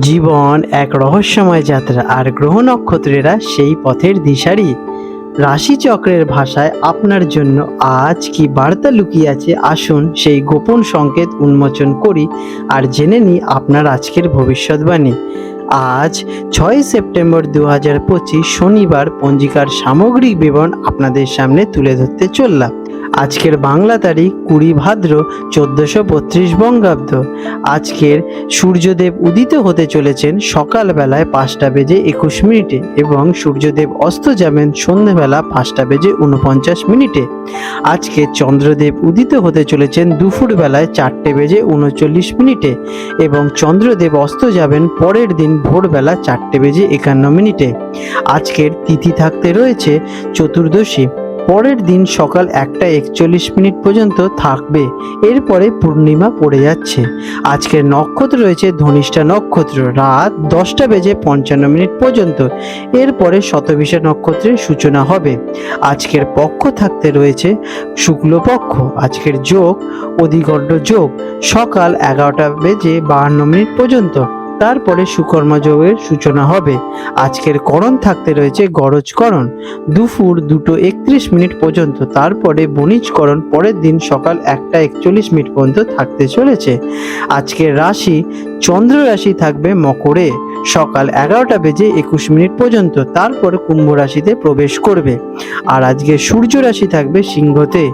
জীবন এক রহস্যময় যাত্রা, আর গ্রহ নক্ষত্রেরা সেই পথের দিশারি। রাশিচক্রের ভাষায় আপনার জন্য আজ কি বার্তা লুকিয়ে আছে? আসুন সেই গোপন সংকেত উন্মোচন করি, আর জেনে নিই আপনার আজকের ভবিষ্যৎবাণী। আজ ছয় সেপ্টেম্বর দু হাজার পঁচিশ শনিবার, পঞ্জিকার সামগ্রিক বিবরণ আপনাদের সামনে তুলে ধরতে চললাম। আজকের বাংলা তারিখ কুড়ি ভাদ্র চোদ্দোশো বত্রিশ বঙ্গাব্দ। আজকের সূর্যদেব উদিত হতে চলেছেন সকালবেলায় পাঁচটা বেজে একুশ মিনিটে এবং সূর্যদেব অস্ত যাবেন সন্ধ্যেবেলা পাঁচটা বেজে উনপঞ্চাশ মিনিটে। আজকে চন্দ্রদেব উদিত হতে চলেছেন দুপুর বেলায় চারটে বেজে উনচল্লিশ মিনিটে এবং চন্দ্রদেব অস্ত যাবেন পরের দিন ভোরবেলা চারটে বেজে একান্ন মিনিটে। আজকের তিথি থাকতে রয়েছে চতুর্দশী। পরের দিন সকাল একটা একচল্লিশ মিনিট পর্যন্ত থাকবে। এরপরে পূর্ণিমা পড়ে যাচ্ছে। আজকের নক্ষত্র রয়েছে ধনিষ্ঠা নক্ষত্র। রাত দশটা বেজে পঞ্চান্ন মিনিট পর্যন্ত। এরপরে শতবিশা নক্ষত্রের সূচনা হবে। আজকের পক্ষ থাকতে রয়েছে শুক্লপক্ষ। আজকের যোগ অধিগণ্ড যোগ। সকাল এগারোটা বেজে বাহান্ন মিনিট পর্যন্ত। তারপরে সুকর্মা যোগের সূচনা হবে। আজকের করণ থাকতে রয়েছে গরজকরণ দুপুর দুটো একত্রিশ মিনিট পর্যন্ত, তারপরে বণিজকরণ পরের দিন সকাল একটা একচল্লিশ মিনিট পর্যন্ত থাকতে চলেছে। আজকের রাশি চন্দ্র রাশি থাকবে মকরে। সকাল এগারোটা বেজে একুশ মিনিট পর্যন্ত, তারপর কুম্ভ রাশিতে প্রবেশ করবে। আর আজকে সূর্য রাশি থাকবে সিংহতে।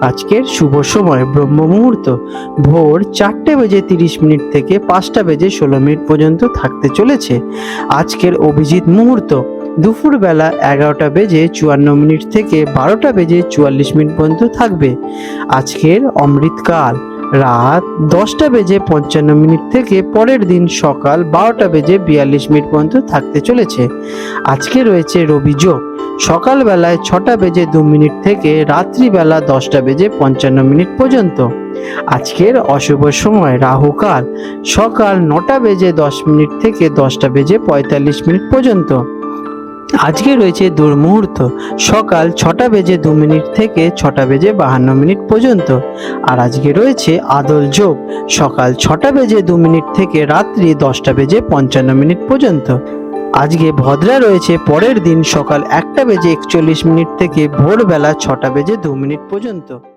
আজকের শুভ সময় ব্রহ্ম মুহূর্ত ভোর চারটে বেজে তিরিশ মিনিট থেকে পাঁচটা বেজে ষোলো মিনিট পর্যন্ত থাকতে চলেছে। আজকের অভিজিৎ মুহূর্ত। দুপুরবেলা এগারোটা বেজে চুয়ান্ন মিনিট থেকে বারোটা বেজে চুয়াল্লিশ মিনিট পর্যন্ত থাকবে। আজকের অমৃতকাল। রাত দশটা বেজে পঞ্চান্ন মিনিট থেকে পরের দিন সকাল বারোটা বেজে বিয়াল্লিশ মিনিট পর্যন্ত থাকতে চলেছে। আজকে রয়েছে রবি যোগ। সকালবেলায় ছটা বেজে দু মিনিট থেকে রাত্রিবেলা দশটা বেজে পঞ্চান্ন মিনিট পর্যন্ত। আজকের অশুভ সময় রাহুকাল সকাল নটা বেজে দশ মিনিট থেকে দশটা বেজে পঁয়তাল্লিশ মিনিট পর্যন্ত। আজকে রয়েছে দুর্মুহূর্ত। সকাল ছটা বেজে দু মিনিট থেকে ছটা বেজে বাহান্ন মিনিট পর্যন্ত। আর আজকে রয়েছে আদল যোগ। সকাল ছটা বেজে দু মিনিট থেকে রাত্রি দশটা বেজে পঞ্চান্ন মিনিট পর্যন্ত। আজকে ভদ্রা রয়েছে। পরের দিন সকাল একটা বেজে একচল্লিশ মিনিট থেকে ভোরবেলা ছটা বেজে দু মিনিট পর্যন্ত।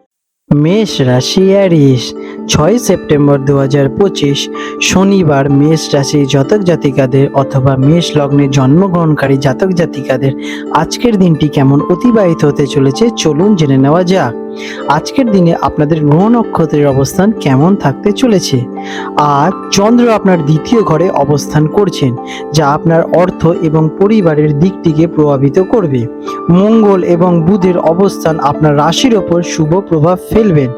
মেষ রাশি অ্যারিস ছয় সেপ্টেম্বর দু হাজার পঁচিশ, শনিবার মেষ রাশির জাতক জাতিকাদের অথবা মেষ লগ্নে জন্মগ্রহণকারী জাতক জাতিকাদের আজকের দিনটি কেমন অতিবাহিত হতে চলেছে চলুন জেনে নেওয়া যাক। আজকের দিনে আপনাদের গ্রহ নক্ষত্রের অবস্থান কেমন থাকতে চলেছে? আর চন্দ্র আপনার দ্বিতীয় ঘরে অবস্থান করছেন, যা আপনার অর্থ এবং পরিবারের দিকটিকে প্রভাবিত করবে। মঙ্গল এবং বুধের অবস্থান আপনার রাশির ওপর শুভ প্রভাব ফেলবেন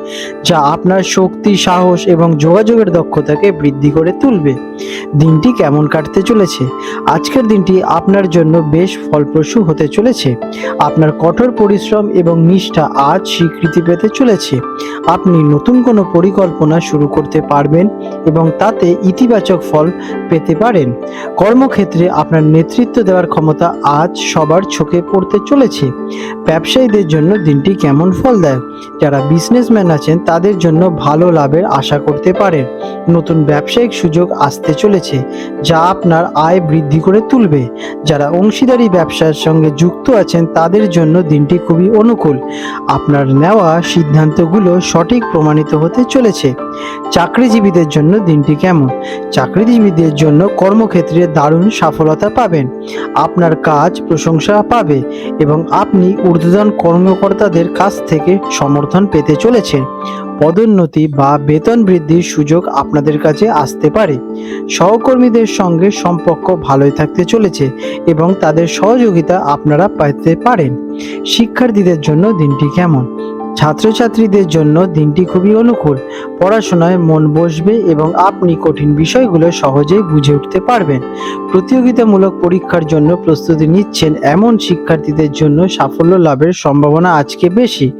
যা আপনার শক্তি, সাহস এবং যোগাযোগের দক্ষতাকে বৃদ্ধি করে তুলবে। দিনটি কেমন কাটতে চলেছে? আজকের দিনটি আপনার জন্য বেশ ফলপ্রসূ হতে চলেছে। আপনার কঠোর পরিশ্রম এবং নিষ্ঠা আজ স্বীকৃতি পেতে চলেছে। আপনি নতুন কোনো পরিকল্পনা শুরু করতে পারবেন এবং তাতে ইতিবাচক ফল পেতে পারেন। কর্মক্ষেত্রে আপনার নেতৃত্ব দেওয়ার ক্ষমতা আজ সবার চোখে পড়তে চলেছে। ব্যবসায়ীদের জন্য দিনটি কেমন ফল দেয়? যারা বিজনেসম্যান আছেন, তাদের জন্য ভালো লাভের আশা করতে পারেন। নতুন ব্যবসায়িক সুযোগ আসতে চলেছে, যা আপনার আয় বৃদ্ধি করে তুলবে। যারা অংশীদারি ব্যবসার সঙ্গে যুক্ত আছেন, তাদের জন্য দিনটি খুবই অনুকূল। আপনার নেওয়া সিদ্ধান্তগুলো সঠিক প্রমাণিত হতে চলেছে। চাকরিজীবীদের জন্য দিনটি কেমন? চাকরিজীবীদের জন্য কর্মক্ষেত্রে দারুণ সফলতা পাবেন। আপনার কাজ প্রশংসা পাবে এবং আপনি ঊর্ধ্বতন কর্মকর্তাদের কাছ থেকে সমর্থন পেতে চলেছেন পদোন্নতি বা বেতন বৃদ্ধির সুযোগ আপনাদের কাছে আসতে পারে। সহকর্মীদের সঙ্গে সম্পর্ক ভালোই থাকতে চলেছে এবং তাদের সহযোগিতা আপনারা পেতে পারেন। শিক্ষার্থীদের জন্য দিনটি কেমন? ছাত্রছাত্রীদের জন্য দিনটি খুবই অনুকূল। পড়াশোনায় মন বসবে এবং আপনি কঠিন বিষয়গুলো সহজেই বুঝে উঠতে পারবেন। প্রতিযোগিতামূলক পরীক্ষার জন্য প্রস্তুতি নিচ্ছেন এমন শিক্ষার্থীদের জন্য সাফল্য লাভের সম্ভাবনা আজকে বেশি।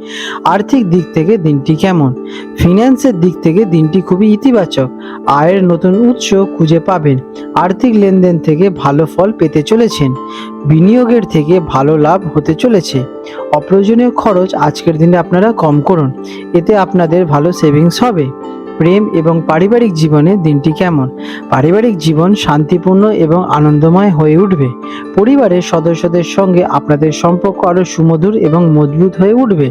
আর্থিক দিক থেকে দিনটি কেমন? ফিন্যান্সের দিক থেকে দিনটি খুবই ইতিবাচক। আয়ের নতুন উৎস খুঁজে পাবেন। আর্থিক লেনদেন থেকে ভালো ফল পেতে চলেছেন। বিনিয়োগের থেকে ভালো লাভ হতে চলেছে। অপ্রয়োজনীয় খরচ আজকের দিনে আপনারা কম করুন। এতে আপনাদের ভালো সেভিংস হবে। প্রেম এবং পারিবারিক জীবনে দিনটি কেমন? পারিবারিক জীবন শান্তিপূর্ণ এবং আনন্দময় হয়ে উঠবে। পরিবারের সদস্যদের সঙ্গে আপনাদের সম্পর্ক আরও সুমধুর এবং মজবুত হয়ে উঠবে।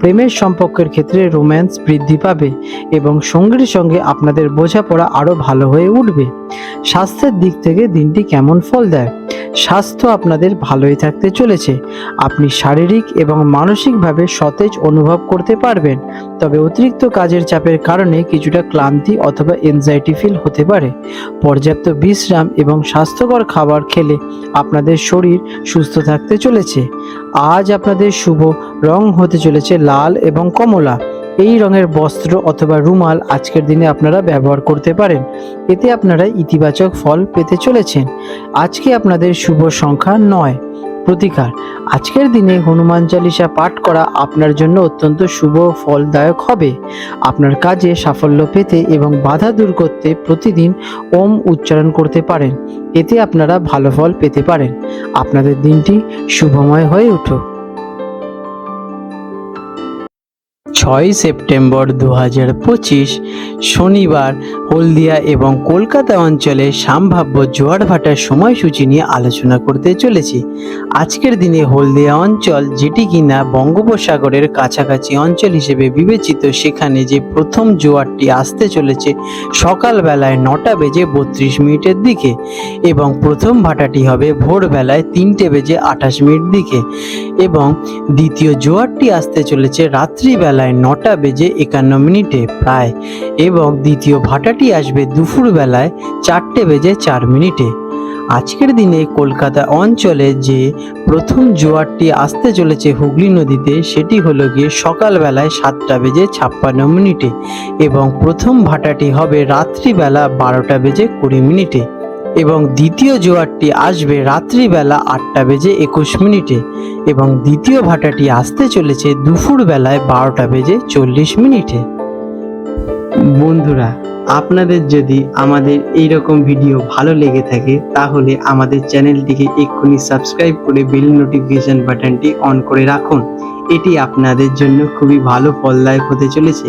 প্রেমের সম্পর্কের ক্ষেত্রে রোম্যান্স বৃদ্ধি পাবে এবং সঙ্গীর সঙ্গে আপনাদের বোঝাপড়া আরও ভালো হয়ে উঠবে। স্বাস্থ্যের দিক থেকে দিনটি কেমন ফল দেয় স্বাস্থ্য আপনাদের ভালোই থাকতে চলেছে। আপনি শারীরিক এবং মানসিকভাবে সতেজ অনুভব করতে পারবেন, তবে অতিরিক্ত কাজের চাপের কারণে কিছুটা ক্লান্তি অথবা এনজাইটি ফিল হতে পারে। পর্যাপ্ত বিশ্রাম এবং স্বাস্থ্যকর খাবার খেলে আপনাদের শরীর সুস্থ থাকতে চলেছে। আজ আপনাদের শুভ রং হতে চলেছে লাল এবং কমলা। এই রঙের বস্ত্র অথবা রুমাল আজকের দিনে আপনারা ব্যবহার করতে পারেন। এতে আপনারা ইতিবাচক ফল পেতে চলেছেন। আজকে আপনাদের শুভ সংখ্যা নয়। প্রতিকার, আজকের দিনে হনুমান চালিসা পাঠ করা আপনার জন্য অত্যন্ত শুভ ফলদায়ক হবে। আপনার কাজে সাফল্য পেতে এবং বাধা দূর করতে প্রতিদিন ওম উচ্চারণ করতে পারেন। এতে আপনারা ভালো ফল পেতে পারেন। আপনাদের দিনটি শুভময় হয়ে উঠুক। ছয় সেপ্টেম্বর দু হাজার পঁচিশ, শনিবার হলদিয়া এবং কলকাতা অঞ্চলে সম্ভাব্য জোয়ার ভাটার সময়সূচি নিয়ে আলোচনা করতে চলেছি। আজকের দিনে হলদিয়া অঞ্চল, যেটি কিনা বঙ্গোপসাগরের কাছাকাছি অঞ্চল হিসেবে বিবেচিত, সেখানে যে প্রথম জোয়ারটি আসতে চলেছে সকালবেলায় নটা বেজে বত্রিশ মিনিটের দিকে এবং প্রথম ভাটাটি হবে ভোরবেলায় তিনটে বেজে আঠাশ মিনিট দিকে এবং দ্বিতীয় জোয়ারটি আসতে চলেছে রাত্রিবেলায় নটা বেজে একান্ন মিনিটে প্রায় এবং দ্বিতীয় ভাটাটি আসবে দুপুরবেলায় চারটে বেজে চার মিনিটে। আজকের দিনে কলকাতা অঞ্চলে যে প্রথম জোয়ারটি আসতে চলেছে হুগলি নদীতে, সেটি হলো গিয়ে সকালবেলায় সাতটা বেজে ছাপ্পান্ন মিনিটে এবং প্রথম ভাটাটি হবে রাত্রিবেলা বারোটা বেজে কুড়ি মিনিটে। এবং দ্বিতীয় জোয়ারটি আসবে রাত্রিবেলা আটটা বেজে একুশ মিনিটে এবং দ্বিতীয় ভাটাটি আসতে চলেছে দুপুর বেলায় বারোটা বেজে চল্লিশ মিনিটে। বন্ধুরা, আপনাদের যদি আমাদের এই রকম ভিডিও ভালো লেগে থাকে, তাহলে আমাদের চ্যানেলটিকে এক্ষুনি সাবস্ক্রাইব করে বেল নোটিফিকেশন বাটনটি অন করে রাখুন। এটি আপনাদের জন্য খুবই ভালো ফলদায়ক হতে চলেছে।